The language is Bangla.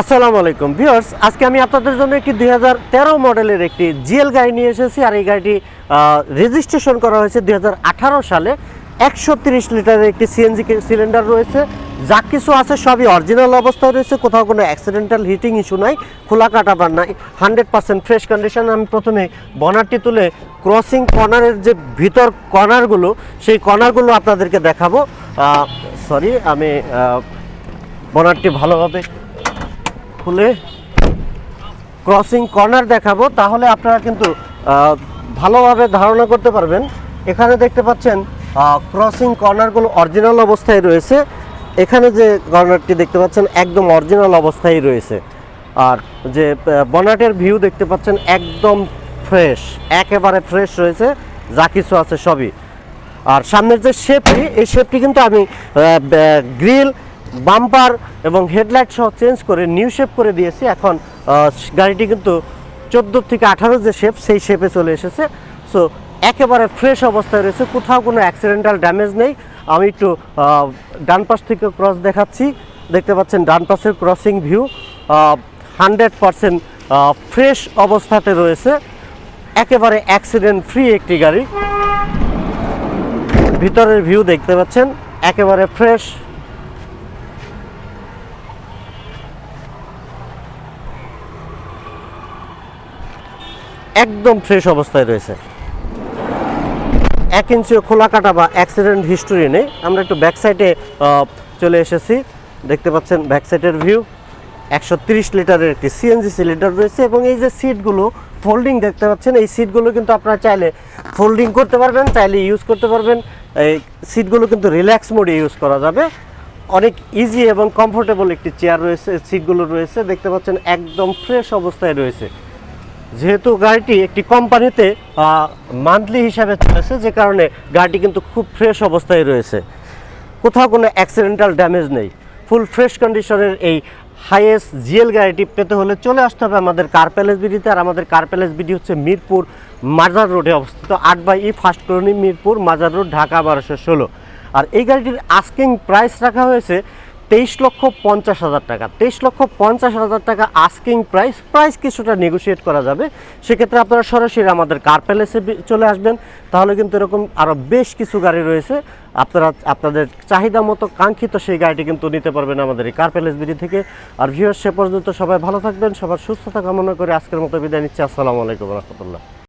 আসসালামু আলাইকুম। ভিউয়ার্স, আজকে আমি আপনাদের জন্য একটি দু হাজার তেরো মডেলের একটি জিএল গাড়ি নিয়ে এসেছি আর এই গাড়িটি রেজিস্ট্রেশন করা হয়েছে দু হাজার আঠারো সালে। একশো তিরিশ লিটারের একটি সিএনজি সিলিন্ডার রয়েছে। যা কিছু আছে সবই অরিজিনাল অবস্থায় রয়েছে। কোথাও কোনো অ্যাক্সিডেন্টাল হিটিং ইস্যু নাই, খোলা কাটাবার নাই। হান্ড্রেড পার্সেন্ট ফ্রেশ কন্ডিশন আমি প্রথমে বনারটি তুলে ক্রসিং কর্নারের যে ভিতর কর্নারগুলো সেই কর্নারগুলো আপনাদেরকে দেখাবো। সরি আমি বনারটি ভালোভাবে খুলে ক্রসিং কর্নার দেখাবো, তাহলে আপনারা কিন্তু ভালোভাবে ধারণা করতে পারবেন। এখানে দেখতে পাচ্ছেন ক্রসিং কর্নারগুলো অরিজিনাল অবস্থায় রয়েছে। এখানে যে কর্নারটি দেখতে পাচ্ছেন, একদম অরিজিনাল অবস্থায় রয়েছে। আর যে বনাটের ভিউ দেখতে পাচ্ছেন, একদম ফ্রেশ একেবারে ফ্রেশ রয়েছে, যা কিছু আছে সবই। আর সামনের যে শেপটি এই শেপটি কিন্তু আমি গ্রিল বাম্পার এবং হেডলাইট সহ চেঞ্জ করে নিউ শেপ করে দিয়েছি। এখন গাড়িটি কিন্তু চোদ্দ থেকে আঠারো যে শেপ, সেই শেপে চলে এসেছে। সো একেবারে ফ্রেশ অবস্থায় রয়েছে। কোথাও কোনো অ্যাক্সিডেন্টাল ড্যামেজ নেই। আমি একটু ডান পাশ থেকে ক্রস দেখাচ্ছি। দেখতে পাচ্ছেন, ডান পাশের crossing view hundred percent fresh অবস্থাতে রয়েছে। একেবারে অ্যাক্সিডেন্ট ফ্রি একটি গাড়ি। ভিতরের ভিউ দেখতে পাচ্ছেন। একেবারে ফ্রেশ একদম ফ্রেশ অবস্থায় রয়েছে। এক ইঞ্চিও খোলা কাটা বা অ্যাক্সিডেন্ট হিস্টোরি নেই। আমরা একটু ব্যাক সাইডে চলে এসেছি। দেখতে পাচ্ছেন ব্যাক সাইডের ভিউ একশো তিরিশ লিটারের একটি সিএনজি সিলিন্ডার রয়েছে এবং এই যে সিটগুলো ফোল্ডিং দেখতে পাচ্ছেন, এই সিটগুলো কিন্তু আপনারা চাইলে ফোল্ডিং করতে পারবেন, চাইলে ইউজ করতে পারবেন। এই সিটগুলো কিন্তু রিল্যাক্স মোডে ইউজ করা যাবে। অনেক ইজি এবং কমফোর্টেবল একটি চেয়ার রয়েছে সিটগুলো রয়েছে। দেখতে পাচ্ছেন একদম ফ্রেশ অবস্থায় রয়েছে। যেহেতু গাড়িটি একটি কোম্পানিতে মান্থলি হিসাবে চলেছে, যে কারণে গাড়িটি কিন্তু খুব ফ্রেশ অবস্থায় রয়েছে। কোথাও কোনো অ্যাক্সিডেন্টাল ড্যামেজ নেই। ফুল ফ্রেশ কন্ডিশনের এই হাইয়েস্ট জিএল গাড়িটি পেতে হলে চলে আসতে হবে আমাদের কার প্যালেস বিডিতে আর আমাদের কার প্যালেস বিডি হচ্ছে মিরপুর মাজার রোডে অবস্থিত আট by E first colony Mirpur Mazar road, Dhaka বারোশো ষোলো। আর এই গাড়িটির আস্কিং প্রাইস রাখা হয়েছে তেইশ লক্ষ পঞ্চাশ হাজার টাকা। তেইশ লক্ষ পঞ্চাশ হাজার টাকা আস্কিং প্রাইস প্রাইস কিছুটা নেগোশিয়েট করা যাবে। সেক্ষেত্রে আপনারা সরাসরি আমাদের কার প্যালেসে চলে আসবেন। তাহলে কিন্তু এরকম আরও বেশ কিছু গাড়ি রয়েছে। আপনারা, আপনাদের চাহিদা মতো কাঙ্ক্ষিত সেই গাড়িটি কিন্তু নিতে পারবেন আমাদের এই কার প্যালেস বিডি থেকে। আর ভিউয়ার সে পর্যন্ত সবাই ভালো থাকবেন, সবার সুস্থতা কামনা করে আজকের মতো বিদায় নিচ্ছি। আসসালামু আলাইকুম রহমতুল্লাহ।